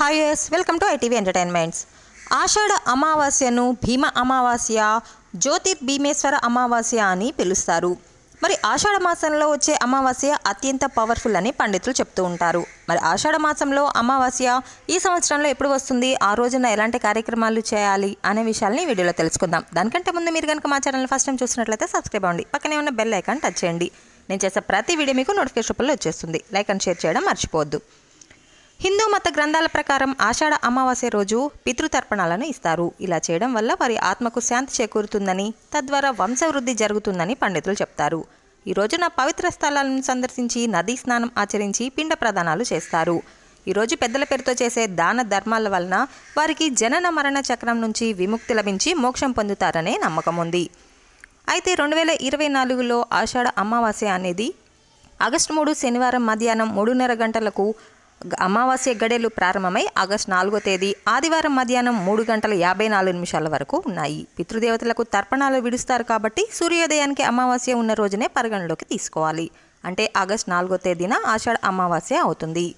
Hi S welcome to ITV entertainments Ashadha అమావాస్యను భీమ అమావాస్య జ్యోతిర్ భీమేశ్వర అమావాస్య అని పిలుస్తారు. మరి ఆషాఢ మాసంలో వచ్చే అమావాస్య అత్యంత పవర్ఫుల్ అని పండితులు చెప్తూ ఉంటారు. మరి ఆషాఢ మాసంలో అమావాస్య ఈ సంవత్సరంలో ఎప్పుడు వస్తుంది? ఆ రోజున ఎలాంటి కార్యక్రమాలు చేయాలి? అనే విషయాల్ని వీడియోలో తెలుసుకుందాం. దానికంటే ముందు మీరు కనుక మా ఛానల్ ఫస్ట్ టైం చూసినట్లయితే సబ్స్క్రైబ్ అవ్వండి. పక్కనే ఉన్న బెల్ ఐకాన్ టచ్ చేయండి. నేను చేసే ప్రతి వీడియో మీకు నోటిఫికేషన్ రూపంలో వచ్చేస్తుంది. లైక్ అండ్ షేర్ చేయడం మర్చిపోవద్దు. హిందూ మత గ్రంథాల ప్రకారం ఆషాఢ అమావాస్య రోజు పితృతర్పణాలను ఇస్తారు. ఇలా చేయడం వల్ల వారి ఆత్మకు శాంతి చేకూరుతుందని తద్వారా వంశవృద్ధి జరుగుతుందని పండితులు చెప్తారు. ఈ రోజున పవిత్ర స్థలాలను సందర్శించి నదీ స్నానం ఆచరించి పిండ ప్రదానాలు చేస్తారు. ఈరోజు పెద్దల పేరుతో చేసే దాన ధర్మాల వలన వారికి జనన మరణ చక్రం నుంచి విముక్తి లభించి మోక్షం పొందుతారనే నమ్మకం ఉంది. అయితే రెండు వేల ఇరవై నాలుగులో ఆషాఢ అమావాస్య అనేది ఆగస్టు మూడు శనివారం మధ్యాహ్నం మూడున్నర గంటలకు అమావాస్య గడేలు ప్రారంభమై ఆగస్టు నాలుగో తేదీ ఆదివారం మధ్యాహ్నం మూడు గంటల యాభై నాలుగు నిమిషాల వరకు ఉన్నాయి. పితృదేవతలకు తర్పణాలు విడుస్తారు కాబట్టి సూర్యోదయానికి అమావాస్య ఉన్న రోజునే పరిగణలోకి తీసుకోవాలి. అంటే ఆగస్టు నాలుగో తేదీన ఆషాఢ అమావాస్య అవుతుంది.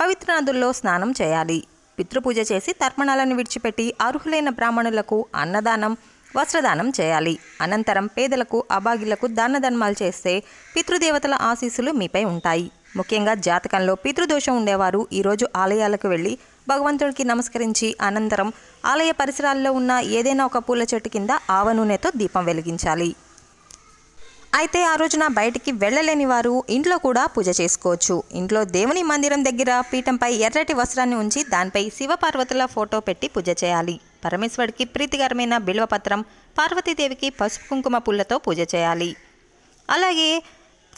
పవిత్ర నదుల్లో స్నానం చేయాలి. పితృపూజ చేసి తర్పణాలను విడిచిపెట్టి అర్హులైన బ్రాహ్మణులకు అన్నదానం వస్త్రదానం చేయాలి. అనంతరం పేదలకు అభాగ్యులకు దాన ధర్మాలు చేస్తే పితృదేవతల ఆశీస్సులు మీపై ఉంటాయి. ముఖ్యంగా జాతకంలో పితృదోషం ఉండేవారు. ఈరోజు ఆలయాలకు వెళ్ళి భగవంతుడికి నమస్కరించి అనంతరం ఆలయ పరిసరాల్లో ఉన్న ఏదైనా ఒక పూల చెట్టు కింద ఆవ నూనెతో దీపం వెలిగించాలి. అయితే ఆ రోజున బయటికి వెళ్ళలేని వారు ఇంట్లో కూడా పూజ చేసుకోవచ్చు. ఇంట్లో దేవుని మందిరం దగ్గర పీఠంపై ఎర్రటి వస్త్రాన్ని ఉంచి దానిపై శివపార్వతుల ఫోటో పెట్టి పూజ చేయాలి. పరమేశ్వరుడికి ప్రీతికరమైన బిల్వపత్రం పార్వతీదేవికి పసుపు కుంకుమ పుల్లతో పూజ చేయాలి. అలాగే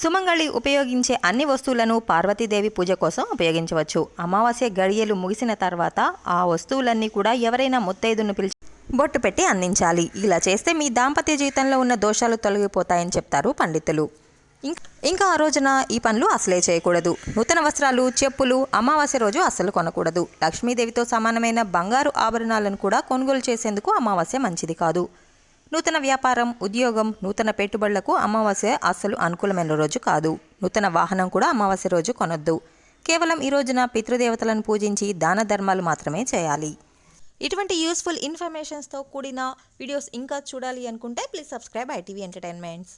సుమంగళి ఉపయోగించే అన్ని వస్తువులను పార్వతీదేవి పూజ కోసం ఉపయోగించవచ్చు. అమావాస్య గడియలు ముగిసిన తర్వాత ఆ వస్తువులన్నీ కూడా ఎవరైనా ముత్తైదును పిలిచి బొట్టు పెట్టి అందించాలి. ఇలా చేస్తే మీ దాంపత్య జీవితంలో ఉన్న దోషాలు తొలగిపోతాయని చెప్తారు పండితులు. ఇంకా ఆ రోజున ఈ పనులు అసలే చేయకూడదు. నూతన వస్త్రాలు చెప్పులు అమావాస్య రోజు అస్సలు కొనకూడదు. లక్ష్మీదేవితో సమానమైన బంగారు ఆభరణాలను కూడా కొనుగోలు చేసేందుకు అమావాస్య మంచిది కాదు. నూతన వ్యాపారం ఉద్యోగం నూతన పెట్టుబడులకు అమావాస్య అస్సలు అనుకూలమైన రోజు కాదు. నూతన వాహనం కూడా అమావాస్య రోజు కొనొద్దు. కేవలం ఈ రోజున పితృదేవతలను పూజించి దాన ధర్మాలు మాత్రమే చేయాలి. ఇటువంటి యూస్ఫుల్ ఇన్ఫర్మేషన్స్తో కూడిన వీడియోస్ ఇంకా చూడాలి అనుకుంటే ప్లీజ్ సబ్స్క్రైబ్ ఐటీవీ ఎంటర్టైన్మెంట్స్.